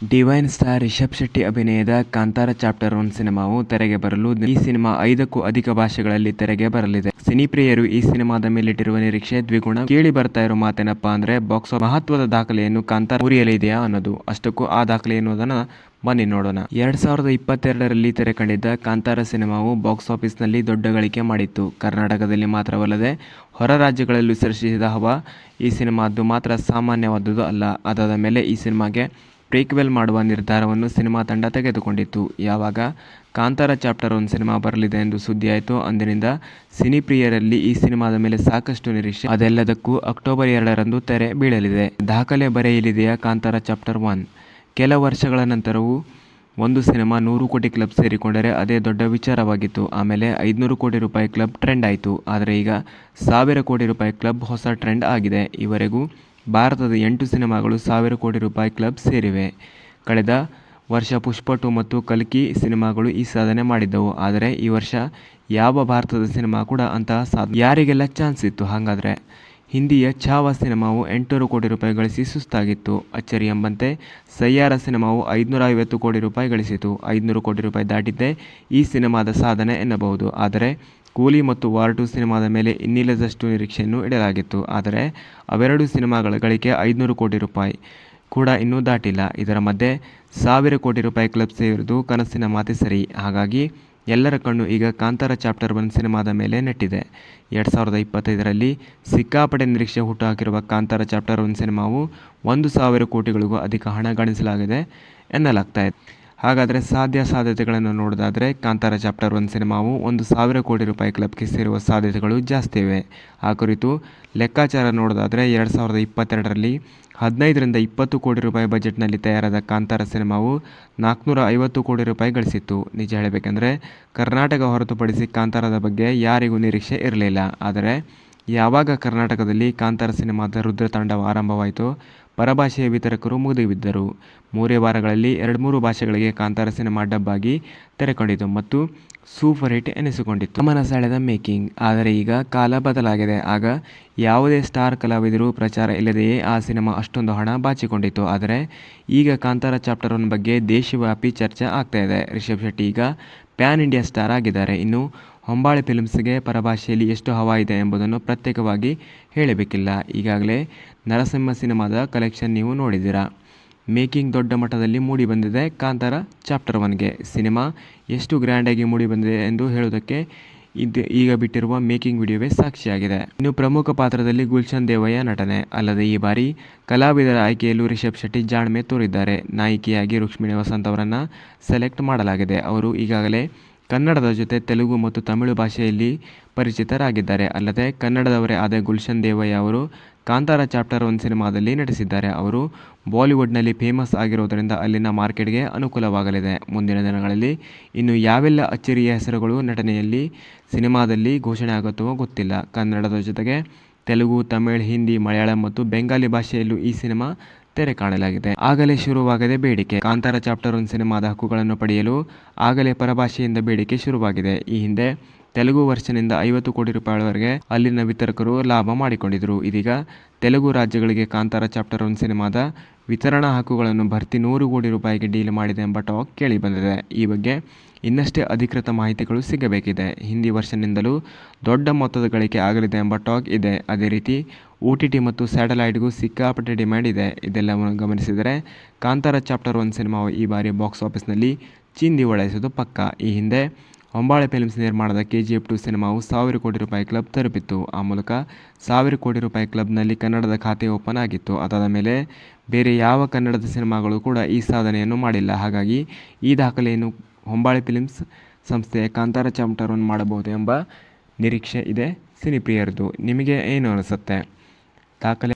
Divine star Rishabh Shetty ಅಭಿನಯದ Kantara chapter one ಸಿನಿಮಾವು ತೆರೆಗೆ ಬರಲು ಈ ಸಿನಿಮಾ ಐದಕ್ಕೂ ಅಧಿಕ ಭಾಷೆಗಳಲ್ಲಿ ತೆರೆಗೆ ಬರಲಿದೆ. ಸಿನಿಪ್ರಿಯರು ಈ ಸಿನಿಮಾದ ಮೇಲಿಟ್ಟಿರುವ ನಿರೀಕ್ಷೆ ದ್ವಿಗುಣ. ಕೇಳಿ ಬರ್ತಾ ಇರೋ ಮಾತೇನಪ್ಪ ಅಂದ್ರೆ ಬಾಕ್ಸ್ ಮಹತ್ವದ ದಾಖಲೆಯನ್ನು ಕಾಂತಾರ ಮುರಿಯಲಿದೆಯಾ ಅನ್ನೋದು. ಅಷ್ಟಕ್ಕೂ ಆ ದಾಖಲೆ ಎನ್ನುವುದನ್ನು ಬನ್ನಿ ನೋಡೋಣ. ಎರಡ್ ಸಾವಿರದ ಇಪ್ಪತ್ತೆರಡರಲ್ಲಿ ತೆರೆ ಕಂಡಿದ್ದ ಕಾಂತಾರ ಸಿನಿಮಾವು ಬಾಕ್ಸ್ ಆಫೀಸ್ನಲ್ಲಿ ದೊಡ್ಡ ಗಳಿಕೆ ಮಾಡಿತ್ತು. ಕರ್ನಾಟಕದಲ್ಲಿ ಮಾತ್ರವಲ್ಲದೆ ಹೊರ ರಾಜ್ಯಗಳಲ್ಲೂ ಸೃಷ್ಟಿಸಿದ ಹವಾ ಈ ಸಿನಿಮಾದ್ದು ಮಾತ್ರ ಸಾಮಾನ್ಯವಾದದ್ದು ಅಲ್ಲ. ಅದಾದ ಮೇಲೆ ಈ ಸಿನಿಮಾಗೆ ಪ್ರೀಕ್ವೆಲ್ ಮಾಡುವ ನಿರ್ಧಾರವನ್ನು ಸಿನಿಮಾ ತಂಡ ತೆಗೆದುಕೊಂಡಿತ್ತು. ಯಾವಾಗ? ಕಾಂತಾರ ಚಾಪ್ಟರ್ ಒನ್ ಸಿನಿಮಾ ಬರಲಿದೆ ಎಂದು ಸುದ್ದಿಯಾಯಿತು. ಅಂದಿನಿಂದ ಸಿನಿಪ್ರಿಯರಲ್ಲಿ ಈ ಸಿನಿಮಾದ ಮೇಲೆ ಸಾಕಷ್ಟು ನಿರೀಕ್ಷೆ. ಅದೆಲ್ಲದಕ್ಕೂ ಅಕ್ಟೋಬರ್ ಎರಡರಂದು ತೆರೆ ಬೀಳಲಿದೆ. ದಾಖಲೆ ಬರೆಯಲಿದೆಯಾ ಕಾಂತಾರ ಚಾಪ್ಟರ್ ಒನ್? ಕೆಲ ವರ್ಷಗಳ ನಂತರವೂ ಒಂದು ಸಿನಿಮಾ ನೂರು ಕೋಟಿ ಕ್ಲಬ್ ಸೇರಿಕೊಂಡರೆ ಅದೇ ದೊಡ್ಡ ವಿಚಾರವಾಗಿತ್ತು. ಆಮೇಲೆ ಐದುನೂರು ಕೋಟಿ ರೂಪಾಯಿ ಕ್ಲಬ್ ಟ್ರೆಂಡ್ ಆಯಿತು. ಆದರೆ ಈಗ ಸಾವಿರ ಕೋಟಿ ರೂಪಾಯಿ ಕ್ಲಬ್ ಹೊಸ ಟ್ರೆಂಡ್ ಆಗಿದೆ. ಈವರೆಗೂ ಭಾರತದ ಎಂಟು ಸಿನಿಮಾಗಳು ಸಾವಿರ ಕೋಟಿ ರೂಪಾಯಿ ಕ್ಲಬ್ ಸೇರಿವೆ. ಕಳೆದ ವರ್ಷ ಪುಷ್ಪ ಟು ಮತ್ತು ಕಲ್ಕಿ ಸಿನಿಮಾಗಳು ಈ ಸಾಧನೆ ಮಾಡಿದ್ದವು. ಆದರೆ ಈ ವರ್ಷ ಯಾವ ಭಾರತದ ಸಿನಿಮಾ ಕೂಡ ಅಂತಹ ಸಾಧ, ಯಾರಿಗೆಲ್ಲ ಚಾನ್ಸ್ ಇತ್ತು ಹಾಗಾದರೆ? ಹಿಂದಿಯ ಛಾವ ಸಿನಿಮಾವು ಎಂಟುನೂರು ಕೋಟಿ ರೂಪಾಯಿ ಗಳಿಸಿ ಸುಸ್ತಾಗಿತ್ತು. ಅಚ್ಚರಿ ಎಂಬಂತೆ ಸಯ್ಯಾರ ಸಿನಿಮಾವು ಐದುನೂರ ಐವತ್ತು ಕೋಟಿ ರೂಪಾಯಿ ಗಳಿಸಿತು. ಐದುನೂರು ಕೋಟಿ ರೂಪಾಯಿ ದಾಟಿದ್ದೇ ಈ ಸಿನಿಮಾದ ಸಾಧನೆ ಎನ್ನಬಹುದು. ಆದರೆ ಕೂಲಿ ಮತ್ತು ವಾರ್ ಟು ಸಿನಿಮಾದ ಮೇಲೆ ಇನ್ನಿಲ್ಲದಷ್ಟು ನಿರೀಕ್ಷೆಯನ್ನು ಇಡಲಾಗಿತ್ತು. ಆದರೆ, ಅವೆರಡು ಸಿನಿಮಾಗಳ ಗಳಿಕೆ ಐದುನೂರು ಕೋಟಿ ರೂಪಾಯಿ ಕೂಡ ಇನ್ನೂ ದಾಟಿಲ್ಲ. ಇದರ ಮಧ್ಯೆ ಸಾವಿರ ಕೋಟಿ ರೂಪಾಯಿ ಕ್ಲಬ್ ಸೇರಿದು ಕನಸಿನ ಮಾತೆ ಸರಿ. ಹಾಗಾಗಿ, ಎಲ್ಲರ ಕಣ್ಣು ಈಗ ಕಾಂತಾರ ಚಾಪ್ಟರ್ ಒನ್ ಸಿನಿಮಾದ ಮೇಲೆ ನೆಟ್ಟಿದೆ. ಎರಡು ಸಾವಿರದ ಇಪ್ಪತ್ತೈದರಲ್ಲಿ ಸಿಕ್ಕಾಪಟ್ಟೆ ನಿರೀಕ್ಷೆ ಹುಟ್ಟುಹಾಕಿರುವ ಕಾಂತಾರ ಚಾಪ್ಟರ್ ಒನ್ ಸಿನಿಮಾವು ಒಂದು ಸಾವಿರ ಕೋಟಿಗಳಿಗೂ ಅಧಿಕ ಹಣ ಗಳಿಸಲಾಗಿದೆ ಎನ್ನಲಾಗ್ತಾ ಇದೆ ಹಾಗಾದರೆ ಸಾಧ್ಯ ಸಾಧ್ಯತೆಗಳನ್ನು ನೋಡೋದಾದರೆ ಕಾಂತಾರ ಚಾಪ್ಟರ್ ಒನ್ ಸಿನಿಮಾವು ಒಂದು ಸಾವಿರ ಕೋಟಿ ರೂಪಾಯಿ ಕ್ಲಬ್ಗೆ ಸೇರುವ ಸಾಧ್ಯತೆಗಳು ಜಾಸ್ತಿ ಇವೆ. ಆ ಕುರಿತು ಲೆಕ್ಕಾಚಾರ ನೋಡೋದಾದರೆ ಎರಡು ಸಾವಿರದ ಇಪ್ಪತ್ತೆರಡರಲ್ಲಿ ಹದಿನೈದರಿಂದ ಇಪ್ಪತ್ತು ಕೋಟಿ ರೂಪಾಯಿ ಬಜೆಟ್ನಲ್ಲಿ ತಯಾರಾದ ಕಾಂತಾರ ಸಿನಿಮಾವು ನಾಲ್ಕುನೂರ ಐವತ್ತು ಕೋಟಿ ರೂಪಾಯಿ ಗಳಿಸಿತ್ತು. ನಿಜ ಹೇಳಬೇಕೆಂದರೆ ಕರ್ನಾಟಕ ಹೊರತುಪಡಿಸಿ ಕಾಂತಾರದ ಬಗ್ಗೆ ಯಾರಿಗೂ ನಿರೀಕ್ಷೆ ಇರಲಿಲ್ಲ. ಆದರೆ ಯಾವಾಗ ಕರ್ನಾಟಕದಲ್ಲಿ ಕಾಂತಾರ ಸಿನಿಮಾದ ರುದ್ರತಾಂಡವ ಆರಂಭವಾಯಿತೋ, ಪರಭಾಷೆಯ ವಿತರಕರು ಮುಗಿದುಬಿದ್ದರು. ಮೂರೇ ವಾರಗಳಲ್ಲಿ ಎರಡು ಮೂರು ಭಾಷೆಗಳಿಗೆ ಕಾಂತಾರ ಸಿನಿಮಾ ಡಬ್ ಆಗಿ ತೆರೆಕೊಂಡಿತು ಮತ್ತು ಸೂಪರ್ ಹಿಟ್ ಎನಿಸಿಕೊಂಡಿತ್ತು. ಗಮನ ಸೆಳೆದ ಮೇಕಿಂಗ್. ಆದರೆ ಈಗ ಕಾಲ ಬದಲಾಗಿದೆ. ಆಗ ಯಾವುದೇ ಸ್ಟಾರ್ ಕಲಾವಿದರು ಪ್ರಚಾರ ಇಲ್ಲದೆಯೇ ಆ ಸಿನಿಮಾ ಅಷ್ಟೊಂದು ಹಣ ಬಾಚಿಕೊಂಡಿತ್ತು. ಆದರೆ ಈಗ ಕಾಂತಾರ ಚಾಪ್ಟರ್ ಒನ್ ಬಗ್ಗೆ ದೇಶವ್ಯಾಪಿ ಚರ್ಚೆ ಆಗ್ತಾ ಇದೆ. ರಿಷಬ್ ಶೆಟ್ಟಿ ಈಗ ಪ್ಯಾನ್ ಇಂಡಿಯಾ ಸ್ಟಾರ್ ಆಗಿದ್ದಾರೆ. ಇನ್ನು ಹೊಂಬಾಳೆ ಫಿಲ್ಮ್ಸ್ಗೆ ಪರಭಾಷೆಯಲ್ಲಿ ಎಷ್ಟು ಹವಾ ಇದೆ ಎಂಬುದನ್ನು ಪ್ರತ್ಯೇಕವಾಗಿ ಹೇಳಬೇಕಿಲ್ಲ. ಈಗಾಗಲೇ ನರಸಿಂಹ ಸಿನಿಮಾದ ಕಲೆಕ್ಷನ್ ನೀವು ನೋಡಿದ್ದೀರಾ? ಮೇಕಿಂಗ್ ದೊಡ್ಡ ಮಟ್ಟದಲ್ಲಿ ಮೂಡಿ ಬಂದಿದೆ ಕಾಂತಾರ ಚಾಪ್ಟರ್ ಒನ್ಗೆ. ಸಿನಿಮಾ ಎಷ್ಟು ಗ್ರ್ಯಾಂಡಾಗಿ ಮೂಡಿ ಬಂದಿದೆ ಎಂದು ಹೇಳೋದಕ್ಕೆ ಇದು ಈಗ ಬಿಟ್ಟಿರುವ ಮೇಕಿಂಗ್ ವಿಡಿಯೋವೇ ಸಾಕ್ಷಿಯಾಗಿದೆ. ಇನ್ನು ಪ್ರಮುಖ ಪಾತ್ರದಲ್ಲಿ ಗುಲ್ಶನ್ ದೇವಯ್ಯ ನಟನೆ. ಅಲ್ಲದೆ ಈ ಬಾರಿ ಕಲಾವಿದರ ಆಯ್ಕೆಯಲ್ಲೂ ರಿಷಬ್ ಶೆಟ್ಟಿ ಜಾಣ್ಮೆ ತೋರಿದ್ದಾರೆ. ನಾಯಕಿಯಾಗಿ ರುಕ್ಷ್ಮಿಣಿ ವಸಂತ್ ಅವರನ್ನು ಸೆಲೆಕ್ಟ್ ಮಾಡಲಾಗಿದೆ. ಅವರು ಈಗಾಗಲೇ ಕನ್ನಡದ ಜೊತೆ ತೆಲುಗು ಮತ್ತು ತಮಿಳು ಭಾಷೆಯಲ್ಲಿ ಪರಿಚಿತರಾಗಿದ್ದಾರೆ. ಅಲ್ಲದೆ ಕನ್ನಡದವರೇ ಆದ ಗುಲ್ಶನ್ ದೇವಯ್ಯ ಅವರು ಕಾಂತಾರ ಚಾಪ್ಟರ್ ಒನ್ ಸಿನಿಮಾದಲ್ಲಿ ನಟಿಸಿದ್ದಾರೆ. ಅವರು ಬಾಲಿವುಡ್ನಲ್ಲಿ ಫೇಮಸ್ ಆಗಿರೋದರಿಂದ ಅಲ್ಲಿನ ಮಾರ್ಕೆಟ್ಗೆ ಅನುಕೂಲವಾಗಲಿದೆ. ಮುಂದಿನ ದಿನಗಳಲ್ಲಿ ಇನ್ನು ಯಾವೆಲ್ಲ ಅಚ್ಚರಿಯ ಹೆಸರುಗಳು ನಟನೆಯಲ್ಲಿ ಸಿನಿಮಾದಲ್ಲಿ ಘೋಷಣೆ ಆಗುತ್ತವೋ ಗೊತ್ತಿಲ್ಲ. ಕನ್ನಡದ ಜೊತೆಗೆ ತೆಲುಗು, ತಮಿಳ್, ಹಿಂದಿ, ಮಲಯಾಳಂ ಮತ್ತು ಬೆಂಗಾಲಿ ಭಾಷೆಯಲ್ಲೂ ಈ ಸಿನಿಮಾ ತೆರೆ ಕಾಣಲಾಗಿದೆ. ಆಗಲೇ ಶುರುವಾಗದೆ ಬೇಡಿಕೆ. ಕಾಂತಾರ ಚಾಪ್ಟರ್ ಒನ್ ಸಿನಿಮಾದ ಹಕ್ಕುಗಳನ್ನು ಪಡೆಯಲು ಆಗಲೇ ಪರಭಾಷೆಯಿಂದ ಬೇಡಿಕೆ ಶುರುವಾಗಿದೆ. ಈ ಹಿಂದೆ ತೆಲುಗು ವರ್ಷನಿಂದ ಐವತ್ತು ಕೋಟಿ ರೂಪಾಯಿವರೆಗೆ ಅಲ್ಲಿನ ವಿತರಕರು ಲಾಭ ಮಾಡಿಕೊಂಡಿದ್ದರು ಇದೀಗ ತೆಲುಗು ರಾಜ್ಯಗಳಿಗೆ ಕಾಂತಾರ ಚಾಪ್ಟರ್ ಒನ್ ಸಿನಿಮಾದ ವಿತರಣಾ ಹಕ್ಕುಗಳನ್ನು ಭರ್ತಿ ನೂರು ಕೋಟಿ ರೂಪಾಯಿಗೆ ಡೀಲ್ ಮಾಡಿದೆ ಎಂಬ ಟಾಕ್ ಕೇಳಿ ಬಂದಿದೆ ಈ ಬಗ್ಗೆ ಇನ್ನಷ್ಟೇ ಅಧಿಕೃತ ಮಾಹಿತಿಗಳು ಸಿಗಬೇಕಿದೆ. ಹಿಂದಿ ವರ್ಷನಿಂದಲೂ ದೊಡ್ಡ ಮೊತ್ತದ ಗಳಿಕೆ ಆಗಲಿದೆ ಎಂಬ ಟಾಕ್ ಇದೆ. ಅದೇ ರೀತಿ ಒ ಟಿ ಟಿ ಮತ್ತು ಸ್ಯಾಟಲೈಟ್ಗೂ ಸಿಕ್ಕಾಪಟ್ಟೆ ಡಿಮ್ಯಾಂಡ್ ಇದೆ. ಇದೆಲ್ಲವನ್ನು ಗಮನಿಸಿದರೆ ಕಾಂತಾರ ಚಾಪ್ಟರ್ ಒನ್ ಸಿನಿಮಾವು ಈ ಬಾರಿ ಬಾಕ್ಸ್ ಆಫೀಸ್ನಲ್ಲಿ ಚಿಂದಿ ಒಳೈಸೋದು ಪಕ್ಕ. ಈ ಹಿಂದೆ ಹೊಂಬಾಳೆ ಫಿಲ್ಮ್ಸ್ ನಿರ್ಮಾಣದ ಕೆ ಜಿ ಎಫ್ ಟು ಸಿನಿಮಾವು ಸಾವಿರ ಕೋಟಿ ರೂಪಾಯಿ ಕ್ಲಬ್ ತಲುಪಿತ್ತು. ಆ ಮೂಲಕ ಸಾವಿರ ಕೋಟಿ ರೂಪಾಯಿ ಕ್ಲಬ್ನಲ್ಲಿ ಕನ್ನಡದ ಖಾತೆ ಓಪನ್ ಆಗಿತ್ತು. ಅದಾದ ಮೇಲೆ ಬೇರೆ ಯಾವ ಕನ್ನಡದ ಸಿನಿಮಾಗಳು ಕೂಡ ಈ ಸಾಧನೆಯನ್ನು ಮಾಡಿಲ್ಲ. ಹಾಗಾಗಿ ಈ ದಾಖಲೆಯನ್ನು ಹೊಂಬಾಳೆ ಫಿಲ್ಮ್ಸ್ ಸಂಸ್ಥೆಯ ಕಾಂತಾರ ಚಾಪ್ಟರ್ ಮಾಡಬಹುದು ಎಂಬ ನಿರೀಕ್ಷೆ ಇದೆ. ಸಿನಿಪ್ರಿಯರದು, ನಿಮಗೆ ಏನು ಅನಿಸುತ್ತೆ? ದಾಖಲೆ